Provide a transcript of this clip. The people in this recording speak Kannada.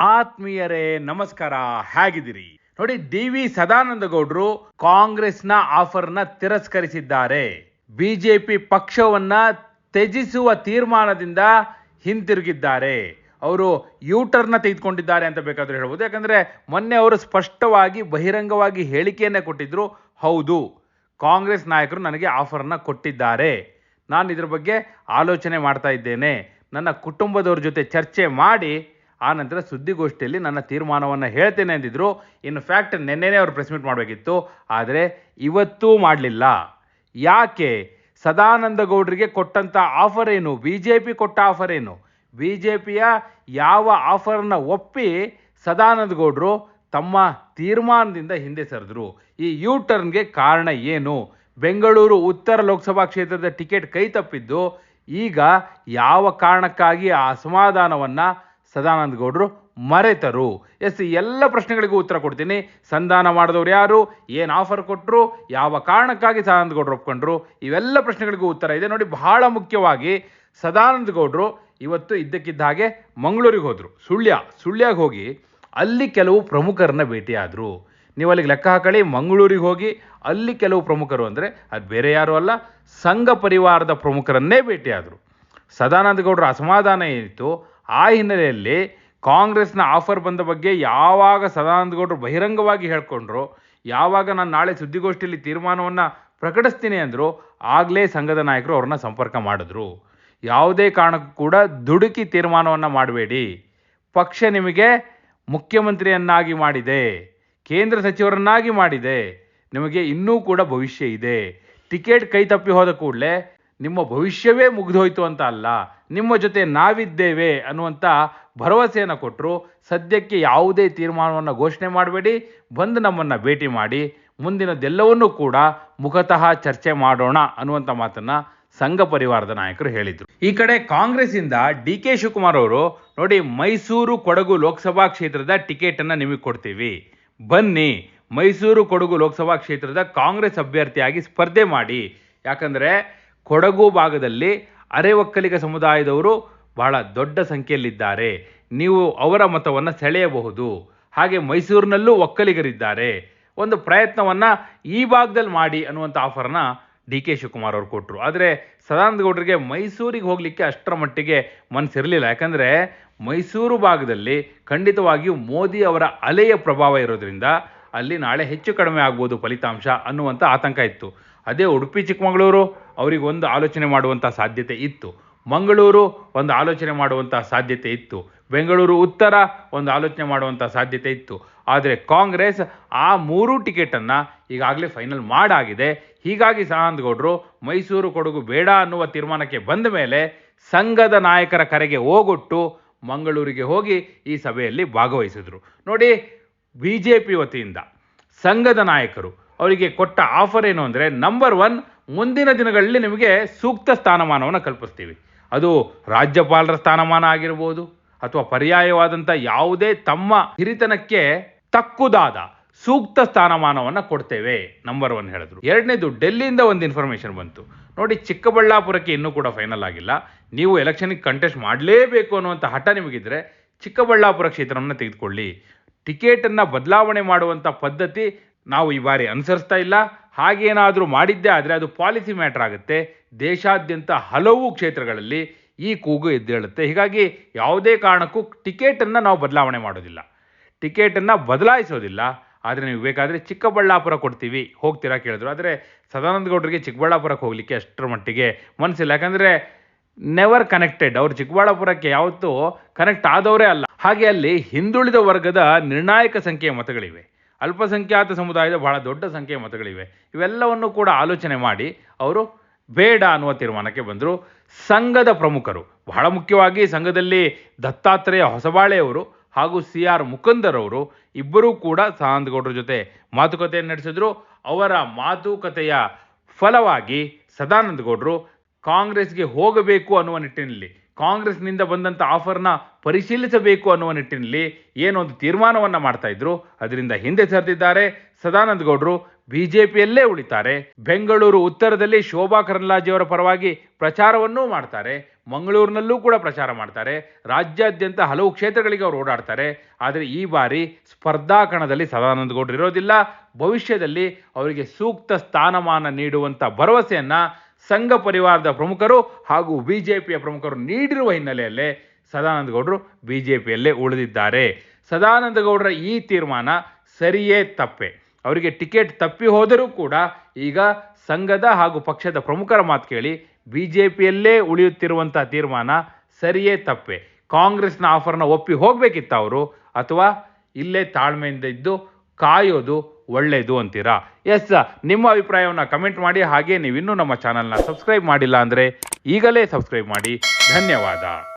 ಆತ್ಮೀಯರೇ, ನಮಸ್ಕಾರ. ಹೇಗಿದ್ದೀರಿ? ನೋಡಿ, ಡಿ ವಿ ಸದಾನಂದ ಗೌಡರು ಕಾಂಗ್ರೆಸ್ನ ಆಫರ್ನ ತಿರಸ್ಕರಿಸಿದ್ದಾರೆ. ಬಿಜೆಪಿ ಪಕ್ಷವನ್ನ ತ್ಯಜಿಸುವ ತೀರ್ಮಾನದಿಂದ ಹಿಂತಿರುಗಿದ್ದಾರೆ. ಅವರು ಯೂಟರ್ನ ತೆಗೆದುಕೊಂಡಿದ್ದಾರೆ ಅಂತ ಬೇಕಾದರೂ ಹೇಳ್ಬೋದು. ಯಾಕಂದ್ರೆ ಮೊನ್ನೆ ಅವರು ಸ್ಪಷ್ಟವಾಗಿ, ಬಹಿರಂಗವಾಗಿ ಹೇಳಿಕೆಯನ್ನೇ ಕೊಟ್ಟಿದ್ರು. ಹೌದು, ಕಾಂಗ್ರೆಸ್ ನಾಯಕರು ನನಗೆ ಆಫರ್ನ ಕೊಟ್ಟಿದ್ದಾರೆ. ನಾನು ಇದ್ರ ಬಗ್ಗೆ ಆಲೋಚನೆ ಮಾಡ್ತಾ ಇದ್ದೇನೆ. ನನ್ನ ಕುಟುಂಬದವ್ರ ಜೊತೆ ಚರ್ಚೆ ಮಾಡಿ ಆ ನಂತರ ಸುದ್ದಿಗೋಷ್ಠಿಯಲ್ಲಿ ನನ್ನ ತೀರ್ಮಾನವನ್ನು ಹೇಳ್ತೇನೆ ಅಂದಿದ್ರು. ಇನ್ ಫ್ಯಾಕ್ಟ್ ನಿನ್ನೆನೇ ಅವರು ಪ್ರೆಸ್ ಮೀಟ್ ಮಾಡಬೇಕಿತ್ತು. ಆದರೆ ಇವತ್ತೂ ಮಾಡಲಿಲ್ಲ. ಯಾಕೆ? ಸದಾನಂದ ಗೌಡರಿಗೆ ಕೊಟ್ಟಂಥ ಆಫರ್ ಏನು? ಬಿ ಜೆ ಪಿ ಕೊಟ್ಟ ಆಫರ್ ಏನು? ಬಿ ಜೆ ಪಿಯ ಯಾವ ಆಫರನ್ನ ಒಪ್ಪಿ ಸದಾನಂದ ಗೌಡರು ತಮ್ಮ ತೀರ್ಮಾನದಿಂದ ಹಿಂದೆ ಸರಿದ್ರು. ಈ ಯೂ ಟರ್ನ್ಗೆ ಕಾರಣ ಏನು? ಬೆಂಗಳೂರು ಉತ್ತರ ಲೋಕಸಭಾ ಕ್ಷೇತ್ರದ ಟಿಕೆಟ್ ಕೈ ತಪ್ಪಿದ್ದು. ಈಗ ಯಾವ ಕಾರಣಕ್ಕಾಗಿ ಆ ಅಸಮಾಧಾನವನ್ನು ಸದಾನಂದ ಗೌಡರು ಮರೆತರು. ಎಸ್ ಎಲ್ಲ ಪ್ರಶ್ನೆಗಳಿಗೂ ಉತ್ತರ ಕೊಡ್ತೀನಿ. ಸಂಧಾನ ಮಾಡಿದವ್ರು ಯಾರು? ಏನು ಆಫರ್ ಕೊಟ್ಟರು ಯಾವ ಕಾರಣಕ್ಕಾಗಿ ಸದಾನಂದ ಗೌಡರು ಒಪ್ಕೊಂಡ್ರು? ಇವೆಲ್ಲ ಪ್ರಶ್ನೆಗಳಿಗೂ ಉತ್ತರ ಇದೆ. ನೋಡಿ, ಬಹಳ ಮುಖ್ಯವಾಗಿ ಸದಾನಂದ ಗೌಡರು ಇವತ್ತು ಇದ್ದಕ್ಕಿದ್ದ ಹಾಗೆ ಮಂಗಳೂರಿಗೆ ಹೋದರು. ಸುಳ್ಯ, ಸುಳ್ಯಾಗ ಹೋಗಿ ಅಲ್ಲಿ ಕೆಲವು ಪ್ರಮುಖರನ್ನ ಭೇಟಿಯಾದರು. ನೀವು ಅಲ್ಲಿಗೆ ಲೆಕ್ಕ ಹಾಕಳಿ, ಮಂಗಳೂರಿಗೆ ಹೋಗಿ ಅಲ್ಲಿ ಕೆಲವು ಪ್ರಮುಖರು ಅಂದರೆ ಅದು ಬೇರೆ ಯಾರು ಅಲ್ಲ, ಸಂಘ ಪರಿವಾರದ ಪ್ರಮುಖರನ್ನೇ ಭೇಟಿಯಾದರು. ಸದಾನಂದ ಗೌಡರ ಅಸಮಾಧಾನ ಏನಿತ್ತು? ಆ ಹಿನ್ನೆಲೆಯಲ್ಲಿ ಕಾಂಗ್ರೆಸ್ನ ಆಫರ್ ಬಂದ ಬಗ್ಗೆ ಯಾವಾಗ ಸದಾನಂದ ಗೌಡರು ಬಹಿರಂಗವಾಗಿ ಹೇಳ್ಕೊಂಡ್ರು, ಯಾವಾಗ ನಾನು ನಾಳೆ ಸುದ್ದಿಗೋಷ್ಠಿಯಲ್ಲಿ ತೀರ್ಮಾನವನ್ನು ಪ್ರಕಟಿಸ್ತೀನಿ ಅಂದರು, ಆಗಲೇ ಸಂಘದ ನಾಯಕರು ಅವ್ರನ್ನ ಸಂಪರ್ಕ ಮಾಡಿದ್ರು. ಯಾವುದೇ ಕಾರಣಕ್ಕೂ ಕೂಡ ದುಡುಕಿ ತೀರ್ಮಾನವನ್ನು ಮಾಡಬೇಡಿ. ಪಕ್ಷ ನಿಮಗೆ ಮುಖ್ಯಮಂತ್ರಿಯನ್ನಾಗಿ ಮಾಡಿದೆ, ಕೇಂದ್ರ ಸಚಿವರನ್ನಾಗಿ ಮಾಡಿದೆ, ನಿಮಗೆ ಇನ್ನೂ ಕೂಡ ಭವಿಷ್ಯ ಇದೆ. ಟಿಕೆಟ್ ಕೈ ತಪ್ಪಿ ಹೋದ ಕೂಡಲೇ ನಿಮ್ಮ ಭವಿಷ್ಯವೇ ಮುಗಿದೋಯ್ತು ಅಂತ ಅಲ್ಲ, ನಿಮ್ಮ ಜೊತೆ ನಾವಿದ್ದೇವೆ ಅನ್ನುವಂಥ ಭರವಸೆಯನ್ನು ಕೊಟ್ಟರು ಸದ್ಯಕ್ಕೆ ಯಾವುದೇ ತೀರ್ಮಾನವನ್ನು ಘೋಷಣೆ ಮಾಡಬೇಡಿ, ಬಂದು ನಮ್ಮನ್ನು ಭೇಟಿ ಮಾಡಿ, ಮುಂದಿನದೆಲ್ಲವನ್ನೂ ಕೂಡ ಮುಖತಃ ಚರ್ಚೆ ಮಾಡೋಣ ಅನ್ನುವಂಥ ಮಾತನ್ನು ಸಂಘ ಪರಿವಾರದ ನಾಯಕರು ಹೇಳಿದರು. ಈ ಕಡೆ ಕಾಂಗ್ರೆಸ್ಸಿಂದ ಡಿ ಕೆ ಶಿವಕುಮಾರ್ ಅವರು, ನೋಡಿ ಮೈಸೂರು ಕೊಡಗು ಲೋಕಸಭಾ ಕ್ಷೇತ್ರದ ಟಿಕೆಟನ್ನು ನಿಮಗೆ ಕೊಡ್ತೀವಿ. ಬನ್ನಿ, ಮೈಸೂರು ಕೊಡಗು ಲೋಕಸಭಾ ಕ್ಷೇತ್ರದ ಕಾಂಗ್ರೆಸ್ ಅಭ್ಯರ್ಥಿಯಾಗಿ ಸ್ಪರ್ಧೆ ಮಾಡಿ. ಯಾಕಂದ್ರೆ ಕೊಡಗು ಭಾಗದಲ್ಲಿ ಅರೆ ಒಕ್ಕಲಿಗ ಸಮುದಾಯದವರು ಬಹಳ ದೊಡ್ಡ ಸಂಖ್ಯೆಯಲ್ಲಿದ್ದಾರೆ. ನೀವು ಅವರ ಮತವನ್ನು ಸೆಳೆಯಬಹುದು. ಹಾಗೆ ಮೈಸೂರಿನಲ್ಲೂ ಒಕ್ಕಲಿಗರಿದ್ದಾರೆ. ಒಂದು ಪ್ರಯತ್ನವನ್ನು ಈ ಭಾಗದಲ್ಲಿ ಮಾಡಿ ಅನ್ನುವಂಥ ಆಫರ್ನ ಡಿ ಕೆ ಶಿವಕುಮಾರ್ ಅವರು ಕೊಟ್ಟರು ಆದರೆ ಸದಾನಂದ ಗೌಡರಿಗೆ ಮೈಸೂರಿಗೆ ಹೋಗಲಿಕ್ಕೆ ಅಷ್ಟರ ಮಟ್ಟಿಗೆ ಮನಸ್ಸಿರಲಿಲ್ಲ. ಯಾಕಂದರೆ ಮೈಸೂರು ಭಾಗದಲ್ಲಿ ಖಂಡಿತವಾಗಿಯೂ ಮೋದಿ ಅವರ ಅಲೆಯ ಪ್ರಭಾವ ಇರೋದ್ರಿಂದ ಅಲ್ಲಿ ನಾಳೆ ಹೆಚ್ಚು ಕಡಿಮೆ ಆಗ್ಬೋದು ಫಲಿತಾಂಶ ಅನ್ನುವಂಥ ಆತಂಕ ಇತ್ತು. ಅದೇ ಉಡುಪಿ ಚಿಕ್ಕಮಗಳೂರು ಅವರಿಗೆ ಒಂದು ಆಲೋಚನೆ ಮಾಡುವಂಥ ಸಾಧ್ಯತೆ ಇತ್ತು. ಮಂಗಳೂರು ಒಂದು ಆಲೋಚನೆ ಮಾಡುವಂಥ ಸಾಧ್ಯತೆ ಇತ್ತು. ಬೆಂಗಳೂರು ಉತ್ತರ ಒಂದು ಆಲೋಚನೆ ಮಾಡುವಂಥ ಸಾಧ್ಯತೆ ಇತ್ತು. ಆದರೆ ಕಾಂಗ್ರೆಸ್ ಆ ಮೂರೂ ಟಿಕೆಟನ್ನು ಈಗಾಗಲೇ ಫೈನಲ್ ಮಾಡಾಗಿದೆ. ಹೀಗಾಗಿ ಸದಾನಂದ ಗೌಡರು ಮೈಸೂರು ಕೊಡಗು ಬೇಡ ಅನ್ನುವ ತೀರ್ಮಾನಕ್ಕೆ ಬಂದ ಮೇಲೆ ಸಂಘದ ನಾಯಕರ ಕರೆಗೆ ಹೋಗೊಟ್ಟು ಮಂಗಳೂರಿಗೆ ಹೋಗಿ ಈ ಸಭೆಯಲ್ಲಿ ಭಾಗವಹಿಸಿದರು. ನೋಡಿ ಬಿ ಜೆ ಪಿ ವತಿಯಿಂದ ಸಂಘದ ನಾಯಕರು ಅವರಿಗೆ ಕೊಟ್ಟ ಆಫರ್ ಏನು ಅಂದರೆ ನಂಬರ್ ಒನ್ ಮುಂದಿನ ದಿನಗಳಲ್ಲಿ ನಿಮಗೆ ಸೂಕ್ತ ಸ್ಥಾನಮಾನವನ್ನು ಕಲ್ಪಿಸ್ತೀವಿ. ಅದು ರಾಜ್ಯಪಾಲರ ಸ್ಥಾನಮಾನ ಆಗಿರ್ಬೋದು, ಅಥವಾ ಪರ್ಯಾಯವಾದಂಥ ಯಾವುದೇ ತಮ್ಮ ಹಿರಿತನಕ್ಕೆ ತಕ್ಕುದಾದ ಸೂಕ್ತ ಸ್ಥಾನಮಾನವನ್ನು ಕೊಡ್ತೇವೆ ನಂಬರ್ ಒನ್ ಹೇಳಿದ್ರು. ಎರಡನೇದು, ಡೆಲ್ಲಿಯಿಂದ ಒಂದು ಇನ್ಫಾರ್ಮೇಷನ್ ಬಂತು. ನೋಡಿ, ಚಿಕ್ಕಬಳ್ಳಾಪುರಕ್ಕೆ ಇನ್ನೂ ಕೂಡ ಫೈನಲ್ ಆಗಿಲ್ಲ. ನೀವು ಎಲೆಕ್ಷನಿಗೆ ಕಂಟೆಸ್ಟ್ ಮಾಡಲೇಬೇಕು ಅನ್ನುವಂಥ ಹಠ ನಿಮಗಿದ್ರೆ, ಚಿಕ್ಕಬಳ್ಳಾಪುರ ಕ್ಷೇತ್ರವನ್ನು ತೆಗೆದುಕೊಳ್ಳಿ. ಟಿಕೆಟನ್ನು ಬದಲಾವಣೆ ಮಾಡುವಂಥ ಪದ್ಧತಿ ನಾವು ಈ ಬಾರಿ ಅನುಸರಿಸ್ತಾ ಇಲ್ಲ. ಹಾಗೇನಾದರೂ ಮಾಡಿದ್ದೇ ಆದರೆ ಅದು ಪಾಲಿಸಿ ಮ್ಯಾಟರ್ ಆಗುತ್ತೆ. ದೇಶಾದ್ಯಂತ ಹಲವು ಕ್ಷೇತ್ರಗಳಲ್ಲಿ ಈ ಕೂಗು ಎದ್ದೇಳುತ್ತೆ. ಹೀಗಾಗಿ ಯಾವುದೇ ಕಾರಣಕ್ಕೂ ಟಿಕೆಟನ್ನು ನಾವು ಬದಲಾವಣೆ ಮಾಡೋದಿಲ್ಲ. ಟಿಕೆಟನ್ನು ಬದಲಾಯಿಸೋದಿಲ್ಲ. ಆದರೆ ನೀವು ಬೇಕಾದರೆ ಚಿಕ್ಕಬಳ್ಳಾಪುರ ಕೊಡ್ತೀವಿ. ಹೋಗ್ತೀರಾ ಕೇಳಿದ್ರು. ಆದರೆ ಸದಾನಂದ ಗೌಡರಿಗೆ ಚಿಕ್ಕಬಳ್ಳಾಪುರಕ್ಕೆ ಹೋಗಲಿಕ್ಕೆ ಅಷ್ಟರ ಮಟ್ಟಿಗೆ ಮನಸ್ಸಿಲ್ಲ ಯಾಕಂದರೆ ನೆವರ್ ಕನೆಕ್ಟೆಡ್ ಅವರು ಚಿಕ್ಕಬಳ್ಳಾಪುರಕ್ಕೆ ಯಾವತ್ತೂ ಕನೆಕ್ಟ್ ಆದವರೇ ಅಲ್ಲ. ಹಾಗೆ ಅಲ್ಲಿ ಹಿಂದುಳಿದ ವರ್ಗದ ನಿರ್ಣಾಯಕ ಸಂಖ್ಯೆಯ ಮತಗಳಿವೆ. ಅಲ್ಪಸಂಖ್ಯಾತ ಸಮುದಾಯದ ಬಹಳ ದೊಡ್ಡ ಸಂಖ್ಯೆಯ ಮತಗಳಿವೆ. ಇವೆಲ್ಲವನ್ನು ಕೂಡ ಆಲೋಚನೆ ಮಾಡಿ ಅವರು ಬೇಡ ಅನ್ನುವ ತೀರ್ಮಾನಕ್ಕೆ ಬಂದರು. ಸಂಘದ ಪ್ರಮುಖರು, ಬಹಳ ಮುಖ್ಯವಾಗಿ ಸಂಘದಲ್ಲಿ ದತ್ತಾತ್ರೇಯ ಹೊಸಬಾಳೆಯವರು ಹಾಗೂ ಸಿ ಆರ್ ಮುಕುಂದರವರು ಇಬ್ಬರೂ ಕೂಡ ಸದಾನಂದಗೌಡರ ಜೊತೆ ಮಾತುಕತೆಯನ್ನು ನಡೆಸಿದ್ರು. ಅವರ ಮಾತುಕತೆಯ ಫಲವಾಗಿ ಸದಾನಂದಗೌಡರು ಕಾಂಗ್ರೆಸ್ಗೆ ಹೋಗಬೇಕು ಅನ್ನುವ ನಿಟ್ಟಿನಲ್ಲಿ ಕಾಂಗ್ರೆಸ್ನಿಂದ ಬಂದಂಥ ಆಫರ್ನ ಪರಿಶೀಲಿಸಬೇಕು ಅನ್ನುವ ನಿಟ್ಟಿನಲ್ಲಿ ಏನೊಂದು ತೀರ್ಮಾನವನ್ನು ಮಾಡ್ತಾ ಇದ್ರು. ಅದರಿಂದ ಹಿಂದೆ ಸರಿದಿದ್ದಾರೆ. ಸದಾನಂದ ಗೌಡರು ಬಿಜೆಪಿಯಲ್ಲೇ ಉಳಿತಾರೆ. ಬೆಂಗಳೂರು ಉತ್ತರದಲ್ಲಿ ಶೋಭಾ ಕರಂದ್ಲಾಜೆಯವರ ಪರವಾಗಿ ಪ್ರಚಾರವನ್ನೂ ಮಾಡ್ತಾರೆ. ಮಂಗಳೂರಿನಲ್ಲೂ ಕೂಡ ಪ್ರಚಾರ ಮಾಡ್ತಾರೆ. ರಾಜ್ಯಾದ್ಯಂತ ಹಲವು ಕ್ಷೇತ್ರಗಳಿಗೆ ಅವರು ಓಡಾಡ್ತಾರೆ. ಆದರೆ ಈ ಬಾರಿ ಸ್ಪರ್ಧಾ ಕಣದಲ್ಲಿ ಸದಾನಂದ ಗೌಡರು ಇರೋದಿಲ್ಲ. ಭವಿಷ್ಯದಲ್ಲಿ ಅವರಿಗೆ ಸೂಕ್ತ ಸ್ಥಾನಮಾನ ನೀಡುವಂಥ ಭರವಸೆಯನ್ನ ಸಂಘ ಪರಿವಾರದ ಪ್ರಮುಖರು ಹಾಗೂ ಬಿ ಜೆ ಪಿಯ ಪ್ರಮುಖರು ನೀಡಿರುವ ಹಿನ್ನೆಲೆಯಲ್ಲೇ ಸದಾನಂದ ಗೌಡರು ಪಿಯಲ್ಲೇ ಉಳಿದಿದ್ದಾರೆ. ಸದಾನಂದ ಗೌಡರ ಈ ತೀರ್ಮಾನ ಸರಿಯೇ ತಪ್ಪೆ. ಅವರಿಗೆ ಟಿಕೆಟ್ ತಪ್ಪಿ ಹೋದರೂ ಕೂಡ ಈಗ ಸಂಘದ ಹಾಗೂ ಪಕ್ಷದ ಪ್ರಮುಖರ ಮಾತು ಕೇಳಿ ಬಿ ಜೆ ಪಿಯಲ್ಲೇ ಉಳಿಯುತ್ತಿರುವಂಥ ತೀರ್ಮಾನ ಸರಿಯೇ ತಪ್ಪೆ. ಕಾಂಗ್ರೆಸ್ನ ಆಫರ್ನ ಒಪ್ಪಿ ಹೋಗಬೇಕಿತ್ತು ಅವರು ಅಥವಾ ಇಲ್ಲೇ ತಾಳ್ಮೆಯಿಂದ ಇದ್ದು ಕಾಯೋದು ಒಳ್ಳೆಯದು ಅಂತೀರಾ? ಎಸ್ ನಿಮ್ಮ ಅಭಿಪ್ರಾಯವನ್ನು ಕಮೆಂಟ್ ಮಾಡಿ, ಹಾಗೆ ನೀವು ಇನ್ನೂ ನಮ್ಮ ಚಾನಲ್ನ ಸಬ್ಸ್ಕ್ರೈಬ್ ಮಾಡಿಲ್ಲ ಅಂದರೆ ಈಗಲೇ ಸಬ್ಸ್ಕ್ರೈಬ್ ಮಾಡಿ. ಧನ್ಯವಾದ.